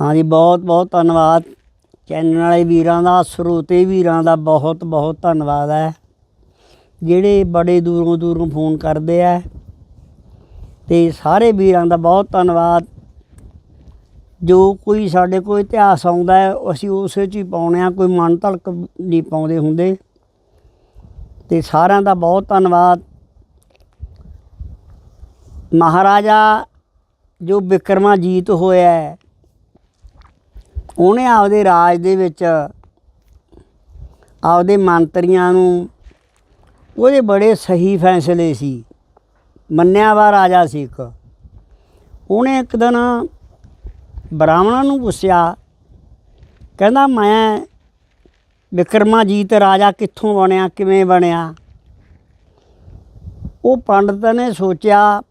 ਹਾਂਜੀ, ਬਹੁਤ ਬਹੁਤ ਧੰਨਵਾਦ। ਚੈਨਲ ਵਾਲੇ ਵੀਰਾਂ ਦਾ, ਸਰੋਤੇ ਵੀਰਾਂ ਦਾ ਬਹੁਤ ਬਹੁਤ ਧੰਨਵਾਦ ਹੈ। ਜਿਹੜੇ ਬੜੇ ਦੂਰੋਂ ਦੂਰੋਂ ਫੋਨ ਕਰਦੇ ਆ, ਤੇ ਸਾਰੇ ਵੀਰਾਂ ਦਾ ਬਹੁਤ ਧੰਨਵਾਦ। ਜੋ ਕੋਈ ਸਾਡੇ ਕੋਲ ਇਤਿਹਾਸ ਆਉਂਦਾ ਹੈ, ਅਸੀਂ ਉਸੇ 'ਚ ਹੀ ਪਾਉਂਦੇ ਆ ਕੋਈ ਮਨ ਧੜਕ ਨਹੀਂ ਪਾਉਂਦੇ ਹੁੰਦੇ। ਤੇ ਸਾਰਿਆਂ ਦਾ ਬਹੁਤ ਧੰਨਵਾਦ। ਮਹਾਰਾਜਾ ਜੋ ਬਿਕਰਮਾਜੀਤ ਹੋਇਆ ਉਹਨੇ ਆਪਦੇ ਰਾਜ ਦੇ ਵਿੱਚ ਆਪਦੇ ਮੰਤਰੀਆਂ ਨੂੰ ਉਹਦੇ ਬੜੇ ਸਹੀ ਫੈਸਲੇ ਸੀ। ਮੰਨਿਆ ਵਾ ਰਾਜਾ ਸੀ ਇੱਕ ਉਹਨੇ ਇੱਕ ਦਿਨ ਬ੍ਰਾਹਮਣਾਂ ਨੂੰ ਪੁੱਛਿਆ, ਕਹਿੰਦਾ, ਮੈਂ ਵਿਕਰਮਾਜੀਤ ਰਾਜਾ ਕਿੱਥੋਂ ਬਣਿਆ, ਕਿਵੇਂ ਬਣਿਆ? ਉਹ ਪੰਡਤ ਨੇ ਸੋਚਿਆ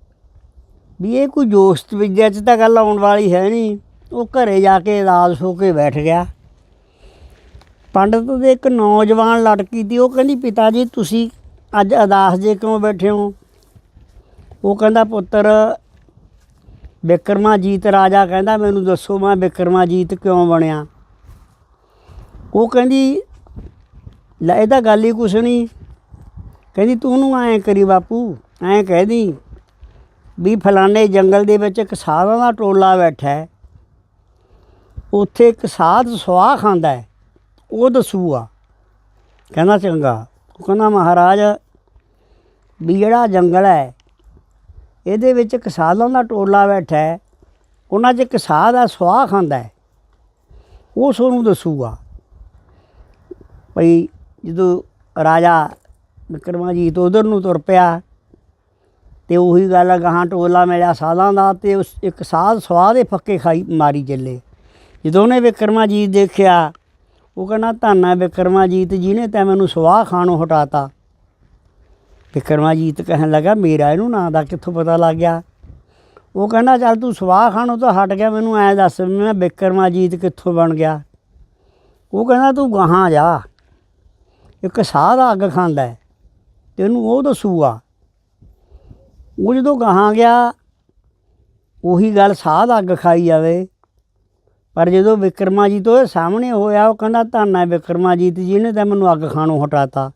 ਵੀ ਇਹ ਕੋਈ ਜੋਸਤ ਵਿਦਿਆ 'ਚ ਤਾਂ ਗੱਲ ਆਉਣ ਵਾਲੀ ਹੈ ਨਹੀਂ। ਉਹ ਘਰੇ ਜਾ ਕੇ ਉਦਾਸ ਹੋ ਕੇ ਬੈਠ ਗਿਆ। ਪੰਡਤ ਦੇ ਇੱਕ ਨੌਜਵਾਨ ਲੜਕੀ ਤੀ ਉਹ ਕਹਿੰਦੀ, ਪਿਤਾ ਜੀ, ਤੁਸੀਂ ਅੱਜ ਉਦਾਸ ਜੇ ਕਿਉਂ ਬੈਠੇ ਹੋ? ਉਹ ਕਹਿੰਦਾ, ਪੁੱਤਰ ਬਿਕਰਮਾਜੀਤ ਰਾਜਾ ਕਹਿੰਦਾ, ਮੈਨੂੰ ਦੱਸੋ, ਮੈਂ ਬਿਕਰਮਾਜੀਤ ਕਿਉਂ ਬਣਿਆ? ਉਹ ਕਹਿੰਦੀ, ਲੈ, ਇਹ ਤਾਂ ਗੱਲ ਹੀ ਕੁਛ ਨਹੀਂ। ਕਹਿੰਦੀ, ਤੂੰ ਉਹਨੂੰ ਐਂ ਕਰੀ ਬਾਪੂ, ਐਂ ਕਹਿਦੀ ਵੀ ਫਲਾਣੇ ਜੰਗਲ ਦੇ ਵਿੱਚ ਇੱਕ ਸਾਧਾਂ ਦਾ ਟੋਲਾ ਬੈਠਾ ਹੈ। ਉੱਥੇ ਇੱਕ ਸਾਧ ਸੁਆਹ ਖਾਂਦਾ ਹੈ, ਉਹ ਦਸੂਆ ਕਹਿੰਦਾ ਚੰਗਾ। ਉਹ ਕਹਿੰਦਾ, ਮਹਾਰਾਜ, ਵੀ ਜਿਹੜਾ ਜੰਗਲ ਹੈ, ਇਹਦੇ ਵਿੱਚ ਇੱਕ ਸਾਧਾਂ ਦਾ ਟੋਲਾ ਬੈਠਾ ਹੈ, ਉਹਨਾਂ 'ਚ ਇੱਕ ਸਾਧ ਆ ਸੁਆਹ ਖਾਂਦਾ ਹੈ। ਉਹ ਸੋਨੂੰ ਦੱਸੂਗਾ। ਭਈ ਜਦੋਂ ਰਾਜਾ ਵਿਕਰਮਾਜੀਤ ਉਧਰ ਨੂੰ ਤੁਰ ਪਿਆ, ਤੇ ਉਹੀ ਗੱਲ ਗਾਹਾਂ ਟੋਲਾ ਮਿਲਿਆ ਸਾਲਾਂ ਦਾ, ਤੇ ਉਸ ਇੱਕ ਸਾਧ ਸਵਾਹ ਦੇ ਫੱਕੇ ਖਾਈ ਮਾਰੀ ਚੱਲੇ। ਜਦੋਂ ਉਹਨੇ ਵਿਕਰਮਾਜੀਤ ਦੇਖਿਆ, ਉਹ ਕਹਿੰਦਾ, ਧੰਨ ਹੈ ਵਿਕਰਮਾਜੀਤ ਜਿਹਨੇ ਤਾਂ ਮੈਨੂੰ ਸਵਾਹ ਖਾਣੋਂ ਹਟਾਤਾ। ਵਿਕਰਮਾਜੀਤ ਕਹਿਣ ਲੱਗਾ, ਮੇਰਾ ਇਹਨੂੰ ਨਾਂ ਦਾ ਕਿੱਥੋਂ ਪਤਾ ਲੱਗ ਗਿਆ? ਉਹ ਕਹਿੰਦਾ, ਚੱਲ ਤੂੰ ਸਵਾਹ ਖਾਣੋਂ ਤਾਂ ਹਟ ਗਿਆ, ਮੈਨੂੰ ਐ ਦੱਸ ਵੀ ਮੈਂ ਵਿਕਰਮਾਜੀਤ ਕਿੱਥੋਂ ਬਣ ਗਿਆ? ਉਹ ਕਹਿੰਦਾ, ਤੂੰ ਗਾਹਾਂ ਜਾ। ਇੱਕ ਸਾਹ ਦਾ ਅੱਗ ਖਾਂਦਾ ਤੇ ਉਹਨੂੰ ਉਹ ਦੱਸੂਗਾ। ਉਹ ਜਦੋਂ ਗਾਹਾਂ ਗਿਆ, ਉਹੀ ਗੱਲ ਸਾਹ ਦਾ ਅੱਗ ਖਾਈ ਜਾਵੇ। ਪਰ ਜਦੋਂ ਵਿਕਰਮਾਜੀਤ ਉਹਦੇ ਸਾਹਮਣੇ ਹੋਇਆ, ਉਹ ਕਹਿੰਦਾ, ਧੰਨ ਹੈ ਵਿਕਰਮਾਜੀਤ ਜੀ ਨੇ ਤਾਂ ਮੈਨੂੰ ਅੱਗ ਖਾਣੋਂ ਹਟਾਤਾ।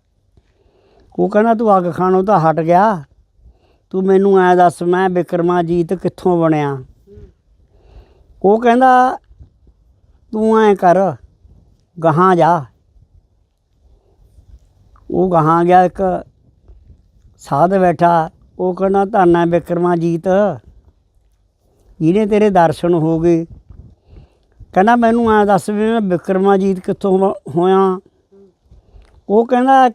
ਉਹ ਕਹਿੰਦਾ, ਤੂੰ ਅੱਗ ਖਾਣੋਂ ਤਾਂ ਹਟ ਗਿਆ। ਤੂੰ ਮੈਨੂੰ ਐ ਦੱਸ, ਮੈਂ ਵਿਕਰਮਾਜੀਤ ਕਿੱਥੋਂ ਬਣਿਆ? ਉਹ ਕਹਿੰਦਾ, ਤੂੰ ਐ ਕਰ, ਗਾਹਾਂ ਜਾ। ਉਹ ਗਾਹਾਂ ਗਿਆ, ਇੱਕ ਸਾਧ ਬੈਠਾ। ਉਹ ਕਹਿੰਦਾ, ਧੰਨ ਹੈ ਵਿਕਰਮਾਜੀਤ। ਜਿਹਨੇ ਤੇਰੇ ਦਰਸ਼ਨ ਹੋ ਗਏ। ਕਹਿੰਦਾ ਮੈਨੂੰ ਐ ਦੱਸ ਵੀ ਮੈਂ ਵਿਕਰਮਾਜੀਤ ਕਿੱਥੋਂ ਹੋ- ਹੋਇਆ। ਉਹ ਕਹਿੰਦਾ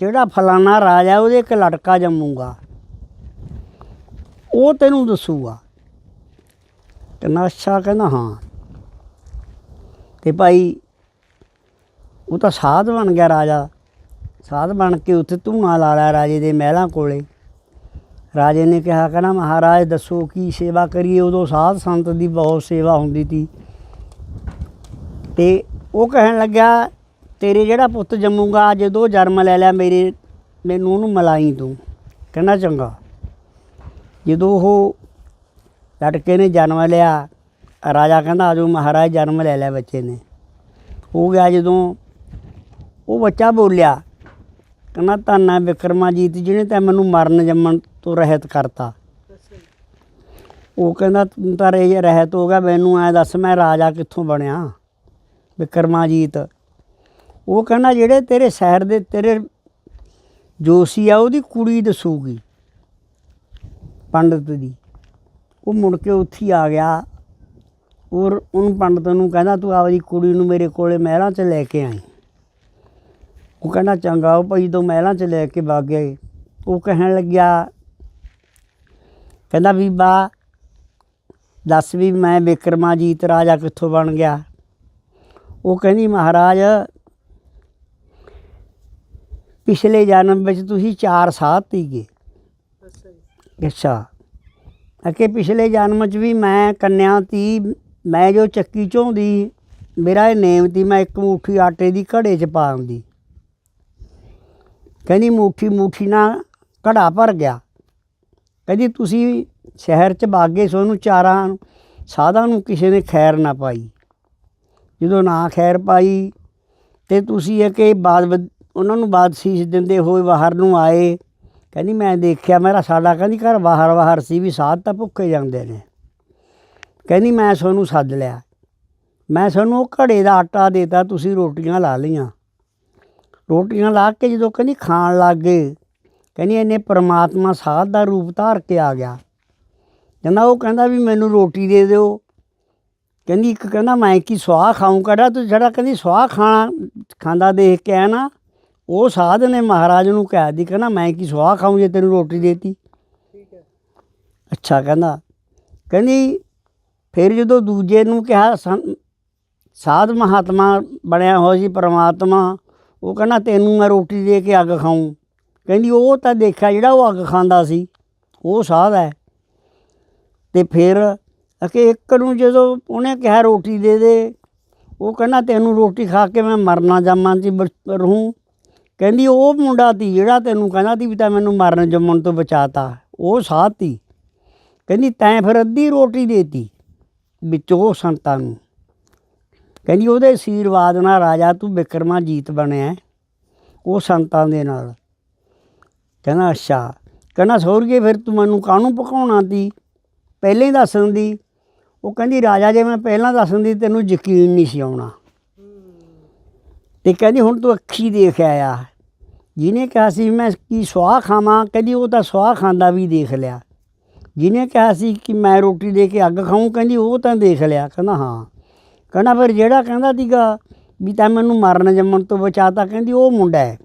ਜਿਹੜਾ ਫਲਾਣਾ ਰਾਜਾ ਉਹਦੇ ਇੱਕ ਲੜਕਾ ਜੰਮੂਗਾ। ਉਹ ਤੈਨੂੰ ਦੱਸੂਗਾ। ਕਹਿੰਦਾ, ਅੱਛਾ, ਕਹਿੰਦਾ, ਹਾਂ। ਤੇ ਭਾਈ, ਉਹ ਤਾਂ ਸਾਧ ਬਣ ਗਿਆ ਰਾਜਾ। ਸਾਧ ਬਣ ਕੇ ਉੱਥੇ ਧੂਣਾ ਲਾ ਲਿਆ ਰਾਜੇ ਦੇ ਮਹਿਲਾਂ ਕੋਲੇ। ਰਾਜੇ ਨੇ ਕਿਹਾ, ਕਹਿੰਦਾ, ਮਹਾਰਾਜ, ਦੱਸੋ ਕੀ ਸੇਵਾ ਕਰੀਏ? ਉਦੋਂ ਸਾਧ ਸੰਤ ਦੀ ਬਹੁਤ ਸੇਵਾ ਹੁੰਦੀ ਸੀ ਤੇ ਉਹ ਕਹਿਣ ਲੱਗਾ ਤੇਰੇ ਜਿਹੜਾ ਪੁੱਤ ਜੰਮੂਗਾ ਜਦੋਂ ਜਨਮ ਲੈ ਲਿਆ ਮੇਰੇ, ਮੈਨੂੰ ਉਹਨੂੰ ਮਲਾਈ ਤੂੰ। ਕਹਿੰਦਾ, ਚੰਗਾ। ਜਦੋਂ ਉਹ ਲੜਕੇ ਨੇ ਜਨਮ ਲਿਆ, ਰਾਜਾ ਕਹਿੰਦਾ, ਆਜੋ ਮਹਾਰਾਜ, ਜਨਮ ਲੈ ਲਿਆ ਬੱਚੇ ਨੇ। ਹੋ ਗਿਆ ਜਦੋਂ ਉਹ ਬੱਚਾ ਬੋਲਿਆ, ਕਹਿੰਦਾ, ਧੰਨ ਹੈ ਵਿਕਰਮਾਜੀਤ ਜਿਹਨੇ ਤਾਂ ਮੈਨੂੰ ਮਰਨ ਜੰਮਣ ਤੋਂ ਰਹਿਤ ਕਰਤਾ। ਉਹ ਕਹਿੰਦਾ, ਤੂੰ ਤਾਂ ਰਹਿਤ ਹੋ ਗਿਆ, ਮੈਨੂੰ ਐ ਦੱਸ ਮੈਂ ਰਾਜਾ ਕਿੱਥੋਂ ਬਣਿਆ? ਵਿਕਰਮਾਜੀਤ। ਉਹ ਕਹਿੰਦਾ, ਜਿਹੜੇ ਤੇਰੇ ਸ਼ਹਿਰ ਦੇ ਤੇਰੇ ਜੋਸ਼ੀ ਆ, ਉਹਦੀ ਕੁੜੀ ਦੱਸੂਗੀ ਪੰਡਤ ਦੀ। ਉਹ ਮੁੜ ਕੇ ਉੱਥੇ ਆ ਗਿਆ। ਔਰ ਉਹਨੂੰ ਪੰਡਤ ਨੂੰ ਕਹਿੰਦਾ, ਤੂੰ ਆਪਦੀ ਕੁੜੀ ਨੂੰ ਮੇਰੇ ਕੋਲੇ ਮਹਿਲਾਂ 'ਚ ਲੈ ਕੇ ਆਈ। ਉਹ ਕਹਿੰਦਾ, ਚੰਗਾ, ਉਹ ਭਾਈ ਤੋਂ ਮਹਿਲਾਂ 'ਚ ਲੈ ਕੇ ਵਗ ਗਏ। ਉਹ ਕਹਿਣ ਲੱਗਿਆ, ਕਹਿੰਦਾ, ਬੀਬਾ, ਦੱਸ ਵੀ ਮੈਂ ਵਿਕਰਮਾਜੀਤ ਰਾਜਾ ਕਿੱਥੋਂ ਬਣ ਗਿਆ? ਉਹ ਕਹਿੰਦੀ ਮਹਾਰਾਜ ਪਿਛਲੇ ਜਨਮ ਵਿੱਚ ਤੁਸੀਂ ਚਾਰ ਸਾਧ ਤੀਗੇ। ਅੱਛਾ ਅਕੇ ਪਿਛਲੇ ਜਨਮ 'ਚ ਵੀ ਮੈਂ ਕੰਨਿਆ ਤੀ ਮੈਂ ਜੋ ਚੱਕੀ ਝੋਂਦੀ ਮੇਰਾ ਇਹ ਨੇਮ ਤੀ ਮੈਂ ਇੱਕ ਮੁੱਠੀ ਆਟੇ ਦੀ ਘੜੇ 'ਚ ਪਾ ਆਉਂਦੀ ਕਹਿੰਦੀ ਮੁੱਠੀ ਮੁੱਠੀ ਨਾਲ ਘੜਾ ਭਰ ਗਿਆ। ਕਹਿੰਦੀ ਤੁਸੀਂ ਸ਼ਹਿਰ 'ਚ ਬਾਗੇ ਸੋਨੂੰ ਚਾਰਾਂ ਸਾਧਾਂ ਨੂੰ ਕਿਸੇ ਨੇ ਖੈਰ ਨਾ ਪਾਈ। ਜਦੋਂ ਨਾ ਖੈਰ ਪਾਈ ਤੇ ਤੁਸੀਂ ਇਹ ਕਿ ਬਾਦ ਉਹਨਾਂ ਨੂੰ ਬਾਦ ਸੀਸ ਦਿੰਦੇ ਹੋਏ ਬਾਹਰ ਨੂੰ ਆਏ। ਕਹਿੰਦੀ, ਮੈਂ ਦੇਖਿਆ ਮੇਰਾ ਸਾਡਾ ਕਹਿੰਦੀ ਘਰ ਬਾਹਰ ਬਾਹਰ ਸੀ ਵੀ ਸਾਧ ਤਾਂ ਭੁੱਖੇ ਜਾਂਦੇ ਨੇ। ਕਹਿੰਦੀ, ਮੈਂ ਤੁਹਾਨੂੰ ਸੱਦ ਲਿਆ। ਮੈਂ ਤੁਹਾਨੂੰ ਉਹ ਘੜੇ ਦਾ ਆਟਾ ਦੇਤਾ, ਤੁਸੀਂ ਰੋਟੀਆਂ ਲਾ ਲਈਆਂ। ਰੋਟੀਆਂ ਲਾ ਕੇ ਜਦੋਂ ਕਹਿੰਦੀ ਖਾਣ ਲੱਗ ਗਏ, ਕਹਿੰਦੀ ਇਹਨੇ ਪ੍ਰਮਾਤਮਾ ਸਾਧ ਦਾ ਰੂਪ ਧਾਰ ਕੇ ਆ ਗਿਆ। ਕਹਿੰਦਾ, ਉਹ ਕਹਿੰਦਾ ਵੀ ਮੈਨੂੰ ਰੋਟੀ ਦੇ ਦਿਓ। ਕਹਿੰਦੀ ਇੱਕ ਕਹਿੰਦਾ ਮੈਂ ਕੀ ਸਵਾਹ ਖਾਉਂ ਕੜਾ ਤੂੰ ਜਿਹੜਾ ਕਹਿੰਦੀ ਸਵਾਹ ਖਾਣਾ ਖਾਂਦਾ ਦੇਖ ਕੇ ਆ ਨਾ ਉਹ ਸਾਧ ਨੇ ਮਹਾਰਾਜ ਨੂੰ ਕਹਿ ਦੀ ਕਹਿੰਦਾ ਮੈਂ ਕੀ ਸਵਾਹ ਖਾਉਂ ਜੇ ਤੈਨੂੰ ਰੋਟੀ ਦੇਤੀ? ਠੀਕ ਹੈ। ਅੱਛਾ ਕਹਿੰਦਾ। ਕਹਿੰਦੀ ਫਿਰ ਜਦੋਂ ਦੂਜੇ ਨੂੰ ਕਿਹਾ ਸਾਧ ਮਹਾਤਮਾ ਬਣਿਆ ਹੋਇਆ ਸੀ ਪ੍ਰਮਾਤਮਾ ਉਹ ਕਹਿੰਦਾ ਤੈਨੂੰ ਮੈਂ ਰੋਟੀ ਦੇ ਕੇ ਅੱਗ ਖਾਉਂ ਕਹਿੰਦੀ ਉਹ ਤਾਂ ਦੇਖਿਆ ਜਿਹੜਾ ਉਹ ਅੱਗ ਖਾਂਦਾ ਸੀ ਉਹ ਸਾਧ ਹੈ। ਤੇ ਫਿਰ ਅਕੇ ਇੱਕ ਨੂੰ ਜਦੋਂ ਉਹਨੇ ਕਿਹਾ ਰੋਟੀ ਦੇ ਦੇ, ਉਹ ਕਹਿੰਦਾ ਤੈਨੂੰ ਰੋਟੀ ਖਾ ਕੇ ਮੈਂ ਮਰਨਾ ਜਾਵਾਂ ਚ ਰਹੂੰ। ਕਹਿੰਦੀ ਉਹ ਮੁੰਡਾ ਤੀ ਜਿਹੜਾ ਤੈਨੂੰ ਕਹਿੰਦਾ ਤੀ ਵੀ ਤਾਂ ਮੈਨੂੰ ਮਰਨ ਜੰਮਣ ਤੋਂ ਬਚਾਤਾ, ਉਹ ਸਾਧ ਤੀ। ਕਹਿੰਦੀ ਤੈਂ ਫਿਰ ਅੱਧੀ ਰੋਟੀ ਦੇਤੀ ਵਿੱਚੋਂ ਸੰਤਾਂ ਨੂੰ। ਕਹਿੰਦੀ ਉਹਦੇ ਆਸ਼ੀਰਵਾਦ ਨਾਲ ਰਾਜਾ ਤੂੰ ਬਿਕਰਮਾ ਜੀਤ ਬਣਿਆ ਉਹ ਸੰਤਾਂ ਦੇ ਨਾਲ। ਕਹਿੰਦਾ ਅੱਛਾ। ਕਹਿੰਦਾ ਸੌਰਗੇ ਫਿਰ ਤੂੰ ਮੈਨੂੰ ਕਾਹਨੂੰ ਪਕਾਉਣਾ ਤੀ? ਪਹਿਲਾਂ ਹੀ ਦੱਸਣ ਦੀ ਉਹ ਕਹਿੰਦੀ, ਰਾਜਾ ਜੇ ਮੈਂ ਪਹਿਲਾਂ ਦੱਸ ਦਿੰਦੀ, ਤੈਨੂੰ ਯਕੀਨ ਨਹੀਂ ਸੀ ਆਉਣਾ। ਤੇ ਕਹਿੰਦੀ, ਹੁਣ ਤੂੰ ਅੱਖੀ ਦੇਖ ਆਇਆ। ਜਿਹਨੇ ਕਿਹਾ ਸੀ, ਮੈਂ ਕੀ ਸਵਾਹ ਖਾਵਾਂ? ਕਹਿੰਦੀ, ਉਹ ਤਾਂ ਸਵਾਹ ਖਾਂਦਾ ਵੀ ਦੇਖ ਲਿਆ। ਜਿਹਨੇ ਕਿਹਾ ਸੀ ਕਿ ਮੈਂ ਰੋਟੀ ਦੇ ਕੇ ਅੱਗ ਖਾਊਂ, ਕਹਿੰਦੀ, ਉਹ ਤਾਂ ਦੇਖ ਲਿਆ। ਕਹਿੰਦਾ, ਹਾਂ। ਕਹਿੰਦਾ, ਫਿਰ ਜਿਹੜਾ ਕਹਿੰਦਾ ਸੀਗਾ ਵੀ ਤਾਂ ਮੈਨੂੰ ਮਰਨ ਜੰਮਣ ਤੋਂ ਬਚਾਤਾ, ਕਹਿੰਦੀ, ਉਹ ਮੁੰਡਾ ਹੈ।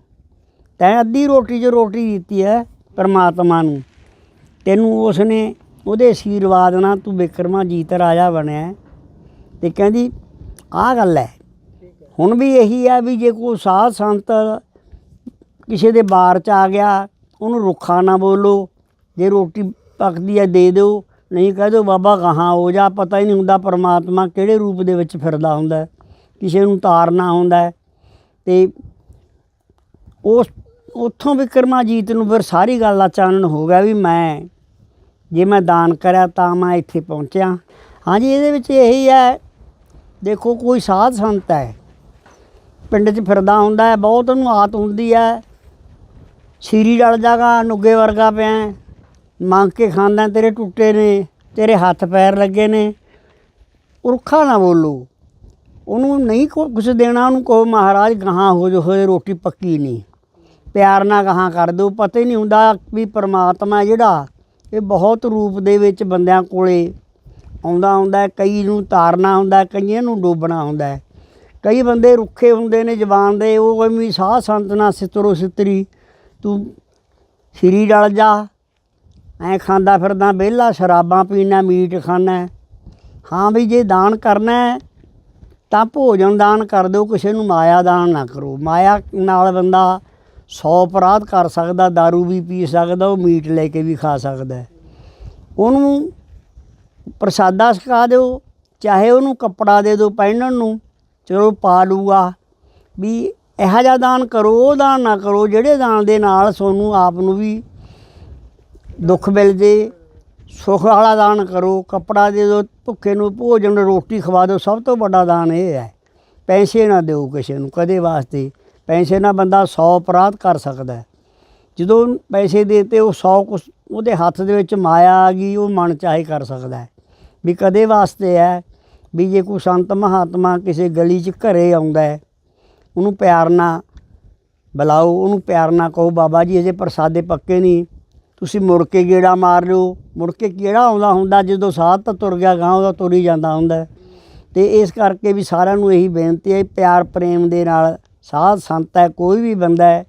ਤੈਂ ਅੱਧੀ ਰੋਟੀ 'ਚ ਰੋਟੀ ਦਿੱਤੀ ਹੈ ਪਰਮਾਤਮਾ ਨੂੰ, ਤੈਨੂੰ ਉਸਨੇ ਉਹਦੇ ਆਸ਼ੀਰਵਾਦ ਨਾਲ ਤੂੰ ਬਿਕਰਮਾ ਜੀਤ ਰਾਜਾ ਬਣਿਆ ਹੈ। ਤੇ ਕਹਿੰਦੀ, ਆਹ ਗੱਲ ਹੈ ਹੁਣ ਵੀ ਇਹੀ ਹੈ ਵੀ ਜੇ ਕੋਈ ਸਾਧ ਸੰਤ ਕਿਸੇ ਦੇ ਬਾਰ ਚ ਆ ਗਿਆ, ਉਹਨੂੰ ਰੁੱਖਾ ਨਾ ਬੋਲੋ, ਜੇ ਰੋਟੀ ਪੱਕਦੀ ਹੈ ਦੇ ਦਿਓ, ਨਹੀਂ ਕਹਿ ਦਿਓ ਬਾਬਾ ਕਹਾਂ ਹੋ ਜਾ, ਪਤਾ ਹੀ ਨਹੀਂ ਹੁੰਦਾ ਪਰਮਾਤਮਾ ਕਿਹੜੇ ਰੂਪ ਦੇ ਵਿੱਚ ਫਿਰਦਾ ਹੁੰਦਾ ਕਿਸੇ ਨੂੰ ਤਾਰਨਾ ਹੁੰਦਾ ਹੈ ਤੇ ਉਸ, ਉੱਥੋਂ ਵਿਕਰਮਾਜੀਤ ਨੂੰ ਫਿਰ ਸਾਰੀ ਗੱਲ ਦਾ ਚਾਨਣ ਹੋ ਗਿਆ ਵੀ ਮੈਂ ਜੇ ਮੈਂ ਦਾਨ ਕਰਿਆ ਤਾਂ ਮੈਂ ਇੱਥੇ ਪਹੁੰਚਿਆ। ਹਾਂਜੀ, ਇਹਦੇ ਵਿੱਚ ਇਹੀ ਹੈ, ਦੇਖੋ ਕੋਈ ਸਾਧ ਸੰਤ ਹੈ, ਪਿੰਡ 'ਚ ਫਿਰਦਾ ਹੁੰਦਾ ਹੈ, ਬਹੁਤ ਉਹਨੂੰ ਆਤ ਹੁੰਦੀ ਹੈ। ਸੀਰੀ ਡਲ ਜਾਗਾ ਨੁੱਗੇ ਵਰਗਾ ਪਿਆ ਮੰਗ ਕੇ ਖਾਂਦਾ, ਤੇਰੇ ਟੁੱਟੇ ਨੇ, ਤੇਰੇ ਹੱਥ ਪੈਰ ਲੱਗੇ ਨੇ। ਉਰਖਾ ਨਾ ਬੋਲੋ। ਉਹਨੂੰ ਨਹੀਂ ਕੋ, ਕੁਛ ਦੇਣਾ, ਉਹਨੂੰ ਕਹੋ, ਮਹਾਰਾਜ, ਗਾਹਾਂ ਹੋ ਜੋ ਹੋਏ ਰੋਟੀ ਪੱਕੀ ਨਹੀਂ। ਪਿਆਰ ਨਾਲ ਗਾਹਾਂ ਕਰ ਦਿਓ, ਪਤਾ ਹੀ ਨਹੀਂ ਹੁੰਦਾ ਵੀ ਪਰਮਾਤਮਾ ਜਿਹੜਾ ਇਹ ਬਹੁਤ ਰੂਪ ਦੇ ਵਿੱਚ ਬੰਦਿਆਂ ਕੋਲੇ ਆਉਂਦਾ ਹੁੰਦਾ ਕਈ ਨੂੰ ਤਾਰਨਾ ਹੁੰਦਾ ਕਈਆਂ ਨੂੰ ਡੋਬਣਾ ਹੁੰਦਾ ਕਈ ਬੰਦੇ ਰੁੱਖੇ ਹੁੰਦੇ ਨੇ ਜ਼ਬਾਨ ਦੇ, ਉਹ ਵੀ ਸਾਹ ਸੰਤ ਨਾ ਸਿਤਰੋ ਸਿਤਰੀ, ਤੂੰ ਸਿਰੀ ਡਲ ਜਾ। ਐ ਖਾਂਦਾ ਫਿਰਦਾ, ਵਿਹਲਾ ਸ਼ਰਾਬਾਂ ਪੀਣਾ, ਮੀਟ ਖਾਣਾ। ਹਾਂ ਵੀ ਜੇ ਦਾਨ ਕਰਨਾ ਤਾਂ ਭੋਜਨ ਦਾਨ ਕਰ ਦਿਓ, ਕਿਸੇ ਨੂੰ ਮਾਇਆ ਦਾਨ ਨਾ ਕਰੋ। ਮਾਇਆ ਨਾਲ ਬੰਦਾ 100 ਅਪਰਾਧ ਕਰ ਸਕਦਾ दारू ਵੀ ਪੀ ਸਕਦਾ, ਉਹ ਮੀਟ ਲੈ ਕੇ ਵੀ ਖਾ ਸਕਦਾ ਉਹਨੂੰ ਪ੍ਰਸਾਦਾ ਛਕਾ ਦਿਓ, ਚਾਹੇ ਉਹਨੂੰ ਕੱਪੜਾ ਦੇ ਦਿਓ ਪਹਿਨਣ ਨੂੰ, ਚਲੋ ਪਾ ਲੂਗਾ ਵੀ ਇਹੋ ਜਿਹਾ ਦਾਨ ਕਰੋ, ਉਹ ਦਾਨ ਨਾ ਕਰੋ, ਜਿਹੜੇ ਦਾਨ ਦੇ ਨਾਲ ਤੁਹਾਨੂੰ ਆਪ ਨੂੰ ਵੀ ਦੁੱਖ ਮਿਲ ਜੇ, ਸੁੱਖ ਵਾਲਾ ਦਾਨ ਕਰੋ, ਕੱਪੜਾ ਦੇ ਦਿਓ, ਭੁੱਖੇ ਨੂੰ ਭੋਜਨ, ਰੋਟੀ ਖਵਾ ਦਿਓ, ਸਭ ਤੋਂ ਵੱਡਾ ਦਾਨ ਇਹ ਹੈ। ਪੈਸੇ ਨਾ ਦਿਓ ਕਿਸੇ ਨੂੰ ਕਦੇ ਵਾਸਤੇ। ਪੈਸੇ ਨਾਲ ਬੰਦਾ 100 ਅਪਰਾਧ ਕਰ ਸਕਦਾ ਹੈ। ਜਦੋਂ ਪੈਸੇ ਦੇਤੇ, ਉਹ 100 ਕੁਛ ਉਹਦੇ ਹੱਥ ਦੇ ਵਿੱਚ ਮਾਇਆ ਆ ਗਈ, ਉਹ ਮਨ ਚਾਹੇ ਕਰ ਸਕਦਾ ਹੈ। ਵੀ ਕਦੇ ਵਾਸਤੇ ਹੈ ਵੀ ਜੇ ਕੋਈ ਸੰਤ ਮਹਾਤਮਾ ਕਿਸੇ ਗਲੀ 'ਚ ਘਰੇ ਆਉਂਦਾ ਹੈ, ਉਹਨੂੰ ਪਿਆਰ ਨਾਲ ਬੁਲਾਓ, ਉਹਨੂੰ ਪਿਆਰ ਨਾਲ ਕਹੋ, ਬਾਬਾ ਜੀ, ਅਜੇ ਪ੍ਰਸਾਦੇ ਪੱਕੇ ਨਹੀਂ। ਤੁਸੀਂ ਮੁੜ ਕੇ ਗੇੜਾ ਮਾਰ ਲਿਓ। ਮੁੜ ਕੇ ਕਿਹੜਾ ਆਉਂਦਾ ਹੁੰਦਾ, ਜਦੋਂ ਸਾਧ ਤਾਂ ਤੁਰ ਗਿਆ ਗਾਂ ਉਹਦਾ ਤੁਰ ਹੀ ਜਾਂਦਾ ਹੁੰਦਾ। ਹੈ। ਤੇ ਇਸ ਕਰਕੇ ਵੀ ਸਾਰਿਆਂ ਨੂੰ ਇਹੀ ਬੇਨਤੀ ਹੈ, ਪਿਆਰ, ਪ੍ਰੇਮ ਦੇ ਨਾਲ ਸਾਧ ਸੰਤ ਹੈ, ਕੋਈ ਵੀ ਬੰਦਾ ਹੈ,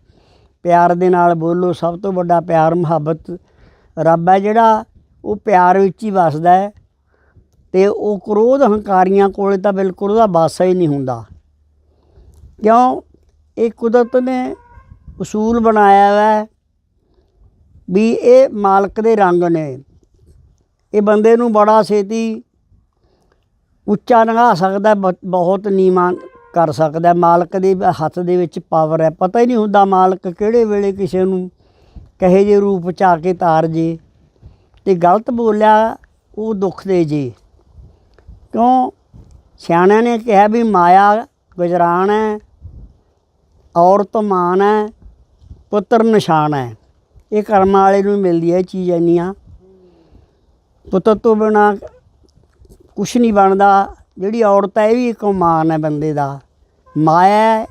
ਪਿਆਰ ਦੇ ਨਾਲ ਬੋਲੋ, ਸਭ ਤੋਂ ਵੱਡਾ ਪਿਆਰ ਮੁਹੱਬਤ ਰੱਬ ਹੈ ਜਿਹੜਾ, ਉਹ ਪਿਆਰ ਵਿੱਚ ਹੀ ਵਸਦਾ ਹੈ ਤੇ ਉਹ ਕ੍ਰੋਧ ਹੰਕਾਰੀਆਂ ਕੋਲੇ ਤਾਂ ਬਿਲਕੁਲ ਉਹਦਾ ਵਾਸਾ ਹੀ ਨਹੀਂ ਹੁੰਦਾ। ਕਿਉਂ? ਇਹ ਕੁਦਰਤ ਨੇ ਉਸੂਲ ਬਣਾਇਆ ਹੈ ਵੀ ਇਹ ਮਾਲਕ ਦੇ ਰੰਗ ਨੇ। ਇਹ ਬੰਦੇ ਨੂੰ ਬੜਾ ਛੇਤੀ ਉੱਚਾ ਨਗਾ ਸਕਦਾ ਬ- ਬਹੁਤ ਨੀਵਾਂ ਕਰ ਸਕਦਾ ਮਾਲਕ ਦੇ ਹੱਥ ਦੇ ਵਿੱਚ ਪਾਵਰ ਹੈ। ਪਤਾ ਹੀ ਨਹੀਂ ਹੁੰਦਾ ਮਾਲਕ ਕਿਹੜੇ ਵੇਲੇ ਕਿਸੇ ਨੂੰ ਕਹੇ ਜੇ ਰੂਪ ਚ ਆ ਕੇ ਤਾਰ ਜੇ ਤੇ ਗਲਤ ਬੋਲਿਆ ਉਹ ਦੁੱਖ ਦੇ ਜੇ। ਕਿਉਂ? ਸਿਆਣਿਆਂ ਨੇ ਕਿਹਾ ਵੀ ਮਾਇਆ ਗੁਜਰਾਨ ਹੈ, ਔਰਤ ਮਾਨ ਹੈ, ਪੁੱਤਰ ਨਿਸ਼ਾਨ ਹੈ। ਇਹ ਕਰਮ ਵਾਲੇ ਨੂੰ ਮਿਲਦੀ ਹੈ ਚੀਜ਼ ਇੰਨੀਆਂ। ਪੁੱਤਰ ਤੋਂ ਬਿਨਾ ਕੁਛ ਨਹੀਂ ਬਣਦਾ। ਜਿਹੜੀ ਔਰਤ ਹੈ, ਇਹ ਵੀ ਇੱਕ ਮਾਨ ਹੈ ਬੰਦੇ ਦਾ। ਮਾਇਆ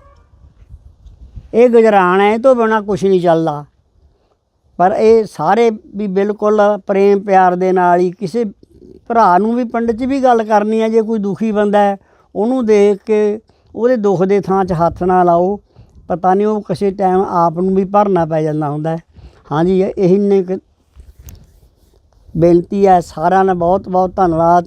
ਇਹ ਗੁਜਰਾਨ ਹੈ, ਇਹ ਤੋਂ ਬਿਨਾ ਕੁਛ ਨਹੀਂ ਚੱਲਦਾ। ਪਰ ਇਹ ਸਾਰੇ ਵੀ ਬਿਲਕੁਲ ਪ੍ਰੇਮ ਪਿਆਰ ਦੇ ਨਾਲ ਹੀ ਕਿਸੇ ਭਰਾ ਨੂੰ ਵੀ ਪਿੰਡ 'ਚ ਵੀ ਗੱਲ ਕਰਨੀ ਹੈ, ਜੇ ਕੋਈ ਦੁਖੀ ਬੰਦਾ ਹੈ, ਉਹਨੂੰ ਦੇਖ ਕੇ ਉਹਦੇ ਦੁੱਖ ਦੇ ਥਾਂ 'ਚ ਹੱਥ ਨਾ ਲਾਓ। ਪਤਾ ਨਹੀਂ ਉਹ ਕਿਸੇ ਟਾਈਮ ਆਪ ਨੂੰ ਵੀ ਭਰਨਾ ਪੈ ਜਾਂਦਾ ਹੁੰਦਾ ਹਾਂਜੀ, ਇਹ- ਇਹੀ ਬੇਨਤੀ ਹੈ, ਸਾਰਿਆਂ ਦਾ ਬਹੁਤ ਬਹੁਤ ਧੰਨਵਾਦ।